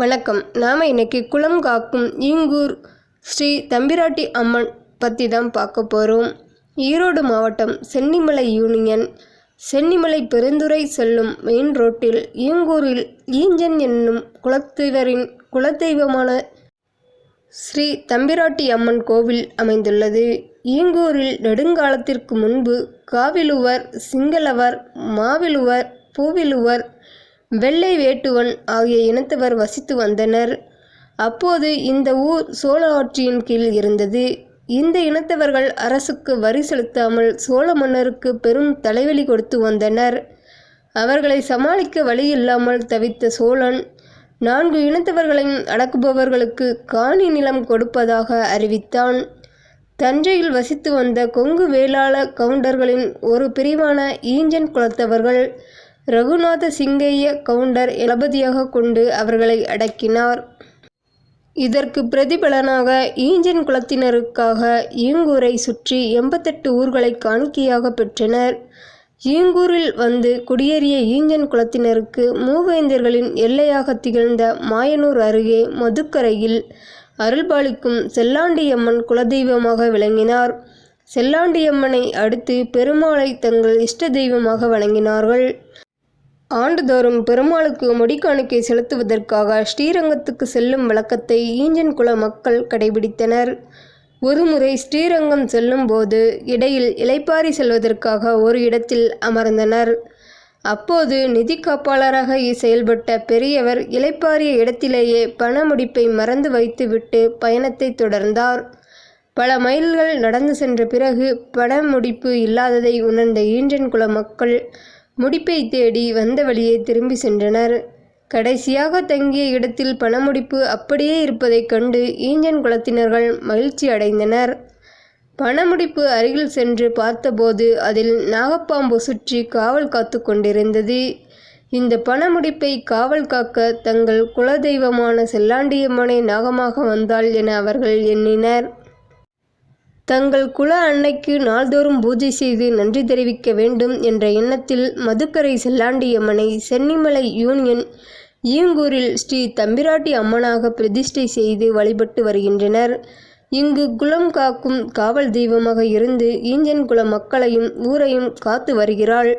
வணக்கம். நாம் இன்னைக்கு குளம் காக்கும் ஈங்கூர் ஸ்ரீ தம்பிராட்டி அம்மன் பற்றி தான் பார்க்க போகிறோம் ஈரோடு மாவட்டம் சென்னிமலை யூனியன் சென்னிமலை பெருந்துறை செல்லும் மெயின் ரோட்டில் ஈங்கூரில் ஈஞ்சன் என்னும் குலத்தெய்வரின் குலதெய்வமான ஸ்ரீ தம்பிராட்டி அம்மன் கோவில் அமைந்துள்ளது. ஈங்கூரில் நெடுங்காலத்திற்கு முன்பு காவிலுவர் சிங்களவர் மாவிலுவர் பூவிலுவர் வெள்ளை வேட்டுவன் ஆகிய இனத்தவர் வசித்து வந்தனர். அப்போது இந்த ஊர் சோழ ஆட்சியின் கீழ் இருந்தது. இந்த இனத்தவர்கள் அரசுக்கு வரி செலுத்தாமல் சோழ மன்னருக்கு பெரும் தலைவலி கொடுத்து வந்தனர். அவர்களை சமாளிக்க வழியில்லாமல் தவித்த சோழன் நான்கு இனத்தவர்களையும் அடக்குபவர்களுக்கு காணி நிலம் கொடுப்பதாக அறிவித்தான். தஞ்சையில் வசித்து வந்த கொங்கு வேளாள கவுண்டர்களின் ஒரு பிரிவான ஈஞ்சன் குலத்தவர்கள் ரகுநாத சிங்கைய கவுண்டர் இளபதியாக கொண்டு அவர்களை அடக்கினார். இதற்கு பிரதிபலனாக ஈஞ்சன் குலத்தினருக்காக ஈங்கூரை சுற்றி எண்பத்தெட்டு ஊர்களை காணிக்கையாக பெற்றனர். ஈங்கூரில் வந்து குடியேறிய ஈஞ்சன் குலத்தினருக்கு மூவேந்தர்களின் எல்லையாக திகழ்ந்த மாயனூர் அருகே மதுக்கரையில் அருள்பாலிக்கும் செல்லாண்டியம்மன் குலதெய்வமாக விளங்கினார். செல்லாண்டியம்மனை அடுத்து பெருமாளை தங்கள் இஷ்ட தெய்வமாக வணங்கினார்கள். ஆண்டுதோறும் பெருமாளுக்கு முடிக்காணிக்கை செலுத்துவதற்காக ஸ்ரீரங்கத்துக்கு செல்லும் வழக்கத்தை ஈஞ்சன் குல மக்கள் கடைபிடித்தனர். ஒருமுறை ஸ்ரீரங்கம் செல்லும்போது இடையில் இலைப்பாரி செல்வதற்காக ஒரு இடத்தில் அமர்ந்தனர். அப்போது நிதி காப்பாளராக செயல்பட்ட பெரியவர் இலைப்பாரிய இடத்திலேயே பண முடிப்பை மறந்து வைத்துவிட்டு பயணத்தை தொடர்ந்தார். பல மைல்கள் நடந்து சென்ற பிறகு பண முடிப்பு இல்லாததை உணர்ந்த ஈன்றன் குல மக்கள் முடிப்பை தேடி வந்த வழியே திரும்பி சென்றனர். கடைசியாக தங்கிய இடத்தில் பணமுடிப்பு அப்படியே இருப்பதைக் கண்டு ஈஞ்சன் குலத்தினர்கள் மகிழ்ச்சி அடைந்தனர். பணமுடிப்பு அருகில் சென்று பார்த்தபோது அதில் நாகப்பாம்பு சுற்றி காவல் காத்து கொண்டிருந்தது. இந்த பணமுடிப்பை காவல் காக்க தங்கள் குலதெய்வமான செல்லாண்டியம்மனை நாகமாக வந்தாள் என அவர்கள் எண்ணினர். தங்கள் குல அன்னைக்கு நாள்தோறும் பூஜை செய்து நன்றி தெரிவிக்க வேண்டும் என்ற எண்ணத்தில் மதுக்கரை செல்லாண்டியம்மனை சென்னிமலை யூனியன் ஈங்கூரில் ஸ்ரீ தம்பிராட்டி அம்மனாக பிரதிஷ்டை செய்து வழிபட்டு வருகின்றனர். இங்கு குலம் காக்கும் காவல் தெய்வமாக இருந்து ஈஞ்சன் குல மக்களையும் ஊரையும் காத்து வருகிறாள்.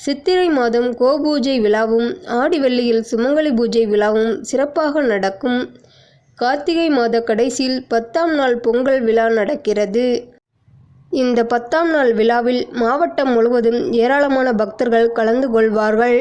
சித்திரை மாதம் கோபூஜை விழாவும் ஆடிவெள்ளியில் சுமங்கலி பூஜை விழாவும் சிறப்பாக நடக்கும். கார்த்திகை மாத கடைசியில் பத்தாம் நாள் பொங்கல் விழா நடக்கிறது. இந்த பத்தாம் நாள் விழாவில் மாவட்டம் முழுவதும் ஏராளமான பக்தர்கள் கலந்து கொள்வார்கள்.